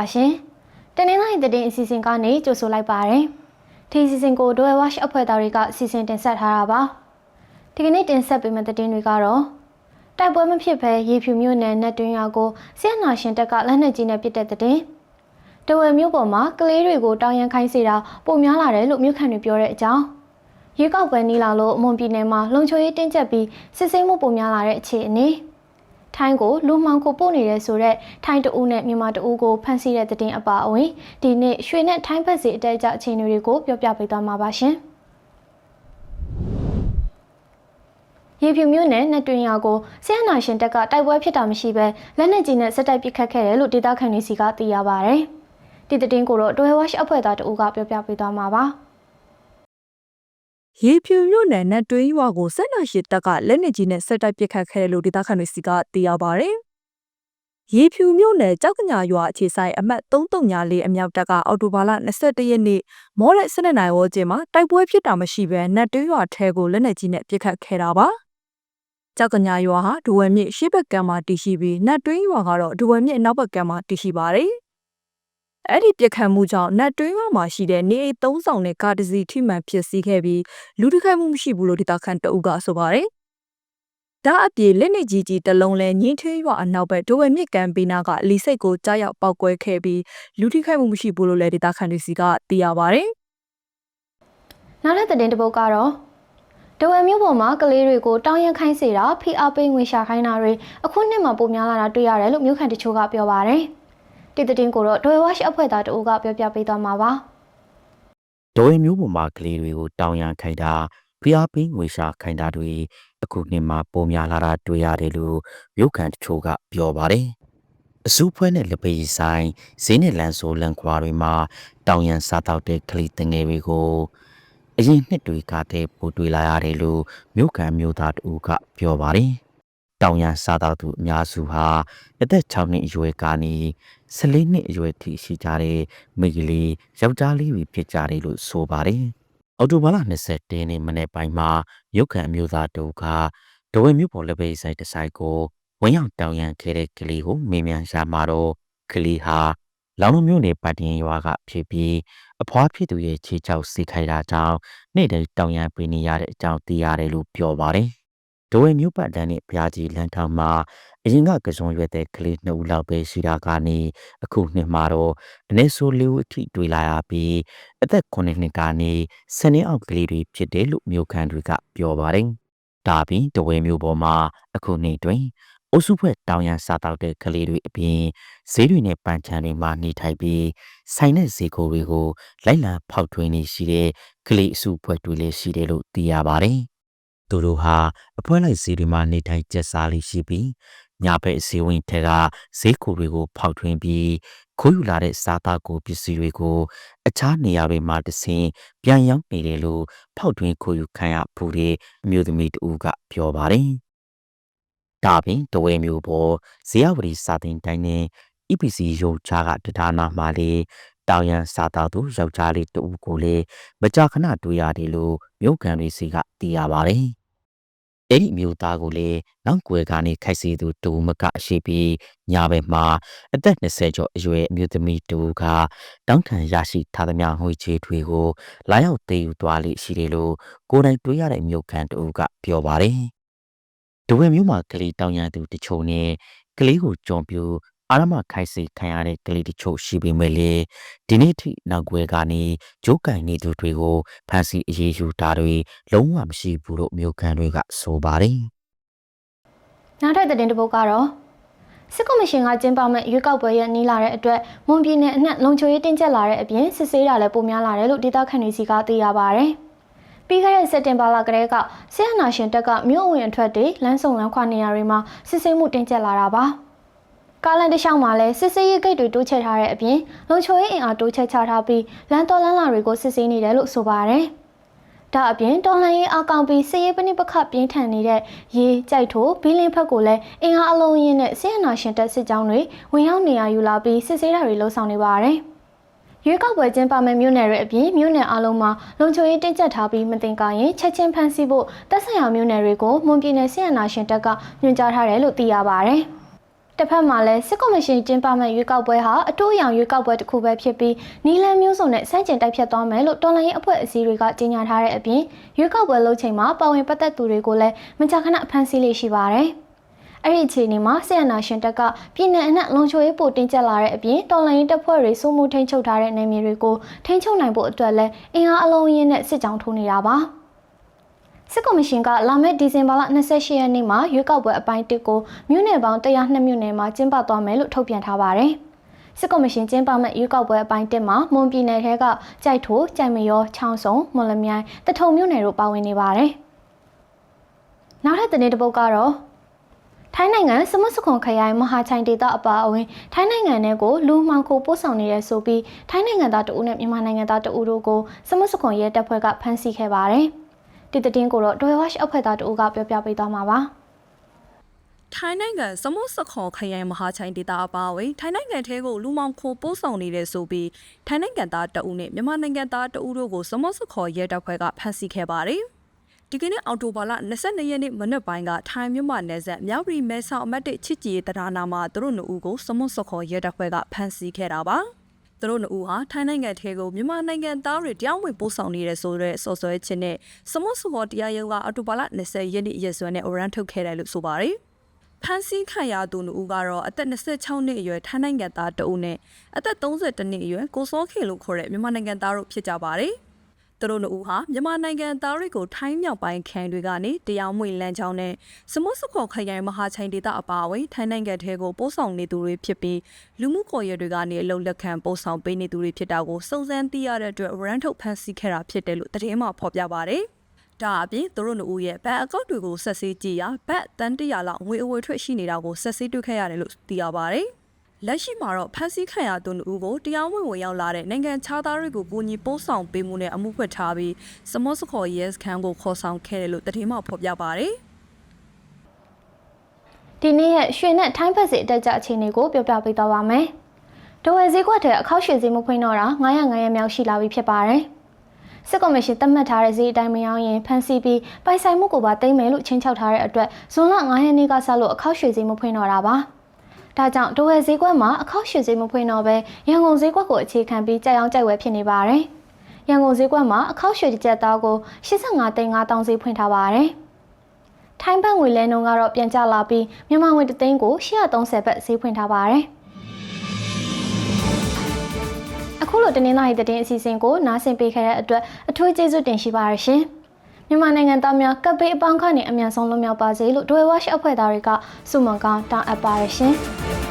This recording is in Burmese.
ပါရှင်။တနင်္လာနေ့သတင်းအစီအစဉ်ကနေကြိုဆိုလိုက်ပါရစေ။ဒီအစီအစဉ်ကိုဒိုဝဲဝါရှ်အဖွဲ့သားတွေကအစီအစဉ်တင်ဆက်ထားတာပါ။ဒီကနေ့တင်ဆက်ပေးမယ့်သတင်းတွေကတော့တိုက်ပွဲမဖြစ်ဘဲရေဖြူမြို့နယ်နတ်တွင်းရွာကိုဆီယနာရှင်တပ်ကလက်နက်ကြီးနဲ့ပစ်တဲ့တဲ့။တဝယ်မြို့ပေါ်မှာကလေးတွေကိုတောင်းရန်ခိုင်းစေတာပုံများလာတယ်လို့မြို့ခံတွေပြောတဲ့အကြောင်း။ရွေးကောက်ပွဲနီးလာလို့အမွန်ပြည်နယ်မှာလုံခြုံရေးတင်းကျပ်ပြီးစစ်ဆေးမှုပုံများလာတဲ့အခြေအနေ။ ထိုင်းကိုလူမှောင်ကိုပို့နေတဲ့ဆိုတော့ထိုင်းတအူးနဲ့မြန်မာတအူးကိုဖမ်းဆီးတဲ့တဲ့တင်အပါအဝင်ဒီနေ့ရွှေနဲ့ထိုင်းဘက်စီအတက်အကျအခြေအနေတွေကိုပြောပြပေးသွားမှာပါရှင်။ရေဖြူမြို့နယ်နှစ်တွင်ရွာကိုဆီယနာရှင်တက်ကတိုက်ပွဲဖြစ်တာမရှိဘဲလက်နက်ကြီးနဲ့စစ်တိုက်ပစ်ခတ်ခဲ့တယ်လို့ဒေသခံတွေစီကသိရပါဗျ။ဒီတဲ့တင်ကိုတော့ဒွဲဝါရှ်အဖွဲ့သားတအူးကပြောပြပေးသွားမှာပါ။ ရေဖြူမြို့နယ်နဲ့တွင်းရွာကိုဆက်နာရှိတက်ကလက်နက်ကြီးနဲ့ဆက်တိုက်ပစ်ခတ်ခဲ့တယ်လို့ဒေသခံတွေစီကသိရပါဗျ။ရေဖြူမြို့နယ်ကြောက်ကညာရွာအခြေဆိုင်အမှတ်334အမြောက်တပ်ကအော်တိုဘာလ22ရက်နေ့မော်ရက်7နိုင်ဝန်းကျင်မှာတိုက်ပွဲဖြစ်တာမရှိဘဲနတ်တွင်းရွာထဲကိုလက်နက်ကြီးနဲ့ပစ်ခတ်ခဲ့တာပါ။ကြောက်ကညာရွာဟာဒဝဲမြစ်ရှေ့ဘက်ကမ်းမှာတည်ရှိပြီးနတ်တွင်းရွာကတော့ဒဝဲမြစ်အနောက်ဘက်ကမ်းမှာတည်ရှိပါတယ်။ အဲ့ဒီပြက်ခတ်မှုကြောင့်နတ်တွင်းရွာမှာရှိတဲ့နေအိမ်သုံးဆောင်နဲ့ကားတစ်စီးထိမှန်ဖြစ်စီခဲ့ပြီးလူတစ်ခတ်မှုမရှိဘူးလို့ဒေသခံတအုပ်ကဆိုပါတယ်။ဒါအပြင်လက်နေကြီးကြီးတစ်လုံးလဲညင်းထွေးရွာအနောက်ဘက်ဒိုဝဲမြစ်ကန်ပေးနာကလီစိတ်ကိုကြားရောက်ပောက်ကွဲခဲ့ပြီးလူထိခိုက်မှုမရှိဘူးလို့လည်းဒေသခံတွေစီကသိရပါတယ်။နောက်ထပ်သတင်းတစ်ပုဒ်ကတော့တဝယ်မျိုးပေါ်မှာကလေးတွေကိုတောင်းရန်ခိုင်းစေတာဖိအားပေးငွေရှာခိုင်းတာတွေအခုနှစ်မှာပိုများလာတာတွေ့ရတယ်လို့မြို့ခံတချို့ကပြောပါတယ်။ ဒီသတင်းကိုတော့ဒွေဝါရှ်အဖွဲ့သားတအူးကပြောပြပေးသွားမှာပါ။ဒေါ်ရင်မျိုးပေါ်မှာကလေးတွေကိုတောင်းရန်ခိုင်းတာဖျားပင်းငွေရှာခိုင်းတာတွေအခုနှစ်မှာပုံများလာတာတွေ့ရတယ်လို့မြို့ခံတချို့ကပြောပါတယ်။အစုဖွဲ့နဲ့လက်ပေဆိုင်ဈေးနဲ့လမ်းဆိုလမ်းခွာတွေမှာတောင်းရန်စားတော့တဲ့ကလေးတငယ်တွေကိုအရင်နှစ်တွေကတည်းပို့တွေ့လာရတယ်လို့မြို့ခံမျိုးသားတို့ကပြောပါတယ်။တောင်ရန်စားတော့သူအများစုဟာအသက်6နှစ်အရွယ်ကနေ 14နှစ်အရွယ်ထိရှိကြတဲ့မိန်းကလေးယောက်ျားလေးတွေဖြစ်ကြတယ်လို့ဆိုပါတယ်။အော်တိုဘာလ20တင်းနေ့မနေ့ပိုင်းမှာရုတ်ခံအမျိုးသားတို့ကဒဝဲမြို့ပေါ်လက်ပဲဆိုင်တဆိုင်ကိုဝင်ရောက်တောင်ရန်ခဲ့တဲ့ကလေးကိုမေးမြန်းရှာမှာတော့ကလေးဟာလောင်လုံးမျိုးနယ်ပတ်တင်ရွာကဖြစ်ပြီးအဖွားဖြစ်သူရဲ့ခြေချောက်စီခိုက်တာကြောင့်နေ့တိုင်းတောင်ရန်ပေးနေရတဲ့အကြောင်းသိရတယ်လို့ပြောပါတယ်။ ဒဝဲမြို့ပတ်တန်းနဲ့ဘုရားကြီးလမ်းထောင်မှာအရင်ကကစုံရွက်တဲ့ကလေးနှစ်ဦးလောက်ပဲရှိတာကနေအခုနှစ်မှာတော့အနည်းဆိုလေးဦးအထိတွေ့လာရပြီးအသက်9နှစ်ကနေ10နှစ်အောက်ကလေးတွေဖြစ်တယ်လို့မြို့ခံတွေကပြောပါတယ်။ဒါပြီးတဝဲမျိုးပေါ်မှာအခုနှစ်တွင်အုပ်စုဖွဲ့တောင်ရန်စားတောက်တဲ့ကလေးတွေအပြင်ဈေးတွေနဲ့ပန်းချံတွေမှာနေထိုင်ပြီးဆိုင်တဲ့ဈေးကိုတွေကိုလိုက်လံဖောက်ထွင်းနေရှိတဲ့ကလေးအစုဖွဲ့တွေလည်းရှိတယ်လို့သိရပါတယ်။ သူတို့ဟာအဖွဲလိုက်ဈေးတွေမှာနေထိုင်ကျက်စားလေးရှိပြီးညာဘက်အစည်းအဝေးထက်ကဈေးကိုတွေကိုဖောက်ထွင်းပြီးခိုးယူလာတဲ့စားသားကိုပစ္စည်းတွေကို အခြားနေရာတွေမှာတဆင်ပြန်ရောက်နေတယ်လို့ဖောက်ထွင်းခိုးယူခံရဖို့တဲ့အမျိုးသမီးတဦးကပြောပါတယ်။ဒါပြင်တဝဲမျိုးပေါ်ဇေယဝတီစာတင်တိုင်းနဲ့ EPC ရုပ်ချားကတဒါနာမှာလေတောင်ရန်စာသားသူယောက်ျားလေးတဦးကိုလေမကြာခဏတွေ့ရတယ်လို့မြို့ခံတွေစီကသိရပါတယ်။ အဲ့ဒီမျိုးသားကိုလေနောက်ွယ်ကနေခိုက်စီသူတူမကအရှိပြီးညာဘက်မှာအသက်20ကျော်အရွယ်အမျိုးသမီးတူကတောင်းခံရရှိထားသမျှငွေချေတွေကိုလာရောက်တည်ယူသွားလိရှိတယ်လို့ကိုယ်တိုင်တွေ့ရတဲ့မြို့ခံတူကပြောပါတယ်။ဒဝဲမျိုးမှာကလေးတောင်းရသူတချို့နဲ့ကလေးကိုကြုံပြူ အာရမခိုက်စီခံရတဲ့ကလေးတချို့ရှိပေမဲ့လေဒီနေ့ထိနောက်ွယ်ကနေဂျိုးကန်နေသူတွေကိုဖန်စီအရေးယူတာတွေလုံးဝမရှိဘူးလို့မြို့ခံတွေကဆိုပါတယ်နောက်ထပ်သတင်းတစ်ပုဒ်ကတော့စစ်ကော်မရှင်ကကျင်းပမဲ့ရွေးကောက်ပွဲရဲ့နီးလာတဲ့အတွက်မွန်ပြည်နယ်အနှံ့လုံခြုံရေးတင်းကျပ်လာတဲ့အပြင်စစ်ဆေးတာလည်းပိုများလာတယ်လို့ဒေသခံတွေစီကသိရပါဗျ။ပြီးခဲ့တဲ့စက်တင်ဘာလကတည်းကဆရာနာရှင်တပ်ကမြို့ဝင်အထွက်တွေလမ်းစုံလမ်းခွနေရာတွေမှာစစ်ဆေးမှုတင်းကျပ်လာတာပါ။ ကားလန်တလျှောက်မှာလည်းစစ်ဆေးရေးဂိတ်တွေတိုးချဲ့ထားတဲ့အပြင်လုံခြုံရေးအင်အားတိုးချဲ့ချထားပြီးလမ်းတော်လမ်းလာတွေကိုစစ်ဆေးနေတယ်လို့ဆိုပါတယ်။ဒါအပြင်တော်လှန်ရေးအကောင်ပြီးစစ်ရေးပဏိပခပြင်းထန်နေတဲ့ရေကြိုက်ထိုဘီလင်းဖက်ကိုလည်းအင်အားအလုံးရင်းနဲ့ဆီယနာရှင်တက်စစ်ကြောင်းတွေဝင်ရောက်နေရယူလာပြီးစစ်ဆေးတာတွေလှုပ်ဆောင်နေပါတယ်။ရွေးကောက်ပွဲကျင်းပမဲ့မြို့နယ်တွေအပြင်မြို့နယ်အလုံးမှာလုံခြုံရေးတင်းကျပ်ထားပြီးမတင်ကားရင်ချက်ချင်းဖမ်းဆီးဖို့တပ်ဆိုင်ရာမြို့နယ်တွေကိုမွန်ပြည်နယ်ဆီယနာရှင်တက်ကညွှန်ကြားထားတယ်လို့သိရပါတယ်။ တတစ်ဖက်မှာလည်းစစ်ကော်မရှင်ကျင်းပမဲ့ရွေးကောက်ပွဲဟာအတိုးအယောင်ရွေးကောက်ပွဲတစ်ခုပဲဖြစ်ပြီးနီလန်မျိုးစုံနဲ့စန့်ကျင်တိုက်ဖြတ်သွားမယ်လို့တော်လှန်ရေးအဖွဲ့အစည်းတွေကကြေညာထားတဲ့အပြင်ရွေးကောက်ပွဲလုပ်ချိန်မှာပါဝင်ပတ်သက်သူတွေကိုလည်းမကြာခဏဖမ်းဆီးလေးရှိပါတယ်။အဲ့ဒီအခြေအနေမှာဆီယနာရှင်တက်ကပြည်내အနှံ့လုံချိုရေးပိုတင်ကျက်လာတဲ့အပြင်တော်လှန်ရေးတပ်ဖွဲ့တွေစိုးမိုးထိန်းချုပ်ထားတဲ့နေမြေတွေကိုထိန်းချုပ်နိုင်ဖို့အတွက်လည်းအင်အားအလုံးရင်းနဲ့စစ်ကြောင်းထိုးနေတာပါ။ စစ်ကော်မရှင်ကလာမယ့်ဒီဇင်ဘာလ28ရက်နေ့မှာရွေးကောက်ပွဲအပိုင်း1ကိုမြို့နယ်ပေါင်း102မြို့နယ်မှာကျင်းပသွားမယ်လို့ထုတ်ပြန်ထားပါတယ်။စစ်ကော်မရှင်ကျင်းပမဲ့ရွေးကောက်ပွဲအပိုင်း1မှာမွန်ပြည်နယ်ထဲကကြိုက်ထိုကြိုက်မရောချောင်းစုံမွန်လမြိုင်တထုံမြို့နယ်တို့ပါဝင်နေပါတယ်။နောက်ထပ်သတင်းတစ်ပုဒ်ကတော့ထိုင်းနိုင်ငံစမတ်စခွန်ခရိုင်မဟာချိုင်ဒေသအပါအဝင်ထိုင်းနိုင်ငံထဲကိုလူမှောင်ခိုပို့ဆောင်နေတဲ့ဆိုပြီးထိုင်းနိုင်ငံသားတအုပ်နဲ့မြန်မာနိုင်ငံသားတအုပ်တို့ကိုစမတ်စခွန်ရဲတပ်ဖွဲ့ကဖမ်းဆီးခဲ့ပါတယ်။ ဒီသတင်းကိုတော့ Doy Wash အဖွဲ့သားတအုပ်ကပြောပြပေးသွားမှာပါ။ထိုင်းနိုင်ငံစမုတ်စခေါ်ခရိုင်မဟာချိုင်ဒေသအပါအဝင်ထိုင်းနိုင်ငံထဲကိုလူမောင်ခိုပိုးဆောင်နေတဲ့ဆိုပြီးထိုင်းနိုင်ငံသားတအုပ်နဲ့မြန်မာနိုင်ငံသားတအုပ်တို့ကိုစမုတ်စခေါ်ရဲတပ်ဖွဲ့ကဖမ်းဆီးခဲ့ပါတယ်။ဒီကနေ့အော်တိုဘာလ22ရက်နေ့မနက်ပိုင်းကထိုင်းမြန်မာနယ်စပ်မြောက်ရီမဲဆောက်အမှတ်1ချစ်ကြည်တရားနာမှာသူတို့နှစ်ဦးကိုစမုတ်စခေါ်ရဲတပ်ဖွဲ့ကဖမ်းဆီးခဲ့တာပါ။ သူတို့နှစ်ဦးဟာထိုင်းနိုင်ငံထဲကိုမြန်မာနိုင်ငံသားတွေတရားဝင်ပို့ဆောင်နေတဲ့ဆိုတဲ့စော်ဆွဲခြင်းနဲ့စမုတ်စခေါ်တရားရုံးကအော်တိုဘာလ20ရက်နေ့ရက်စွဲနဲ့အရန်ထုတ်ခဲ့တယ်လို့ဆိုပါတယ်။ဖန်စီခံရသူနှစ်ဦးကတော့အသက်26နှစ်အရွယ်ထိုင်းနိုင်ငံသားတဦးနဲ့အသက်32နှစ်အရွယ်ကိုစောခေလို့ခေါ်တဲ့မြန်မာနိုင်ငံသားတို့ဖြစ်ကြပါတယ်။ သူတို့နှစ်ဦးဟာမြန်မာနိုင်ငံသားတွေကိုထိုင်းမြောက်ပိုင်းခရိုင်တွေကနေတရားမဝင်လမ်းကြောင်းနဲ့စမုတ်စခေါ်ခရိုင်မဟာချိုင်ဒေသအပါအဝင်ထိုင်းနိုင်ငံထဲကိုပို့ဆောင်နေသူတွေဖြစ်ပြီးလူမှုကွန်ရက်တွေကနေအလုံလက်ခံပို့ဆောင်ပေးနေသူတွေဖြစ်တာကိုစုံစမ်းသိရတဲ့အတွက်ရန်ထုတ်ဖန်စီခဲ့တာဖြစ်တယ်လို့သတင်းမှဖော်ပြပါတယ်။ဒါအပြင်သူတို့နှစ်ဦးရဲ့ဘဏ်အကောင့်တွေကိုဆက်ဆေးကြည့်ရာဘတ်တန်တရာလောက်ငွေအဝယ်ထွက်ရှိနေတာကိုဆက်ဆေးတွေ့ခဲ့ရတယ်လို့သိရပါတယ်။ လက်ရှိမှာတော့ဖမ်းဆီးခံရသူနှစ်ဦးကိုတရားဝင်ဝင်ရောက်လာတဲ့နိုင်ငံခြားသားတွေကိုကူညီပို့ဆောင်ပေးမှုနဲ့အမှုဖွက်ထားပြီးစမော့စခေါ်ရဲစခန်းကိုခေါ်ဆောင်ခဲ့တယ်လို့သတင်းမှဖော်ပြပါတယ်။ဒီနေ့ရဲ့ရွှေနဲ့ထိုင်းဖက်စီအတက်ကြအခြေအနေကိုပြောပြပေးသွားပါမယ်။ဒဝယ်ဈေးကွက်ထဲအခောက်ရွှေဈေးမဖွင့်တော့တာ900ရက်မြောက်ရှိလာပြီဖြစ်ပါတယ်။စစ်ကော်မရှင်သတ်မှတ်ထားတဲ့ဈေးအတိုင်းမရောင်းရင်ဖမ်းဆီးပြီးပိုင်ဆိုင်မှုကိုပါသိမ်းမယ်လို့ချင်းချောက်ထားတဲ့အတွက်ဇွန်လ9ရက်နေ့ကစလို့အခောက်ရွှေဈေးမဖွင့်တော့တာပါ။ ဒါကြောင့်ဒဝယ်ဈေးကွက်မှာအခောက်ရွှေဈေးမဖွင့်တော့ဘဲရန်ကုန်ဈေးကွက်ကိုအခြေခံပြီးကြိုက်အောင်ကြိုက်ဝယ်ဖြစ်နေပါတယ်။ရန်ကုန်ဈေးကွက်မှာအခောက်ရွှေတစ်ကျပ်သားကို85သိန်း5000ဈေးဖွင့်ထားပါတယ်။ထိုင်းဘတ်ငွေလဲနှုန်းကတော့ပြန်ကျလာပြီးမြန်မာငွေတစ်သိန်းကို130ဘတ်ဈေးဖွင့်ထားပါတယ်။အခုလိုတင်းနှင်းသားရဲ့တည်င်းအစီအစဉ်ကိုနားဆင်ပေးခဲ့တဲ့အတွက်အထူးကျေးဇူးတင်ရှိပါရရှင်။ မြန်မာနိုင်ငံသားများကပ်ပေးအပေါင်းခန့်နဲ့အမြန်ဆုံးလွန်မြောက်ပါစေလို့ဒွေဝါရှ်အဖွဲ့သားတွေကဆုမွန်ကောင်းတောင်းအပ်ပါရရှင်။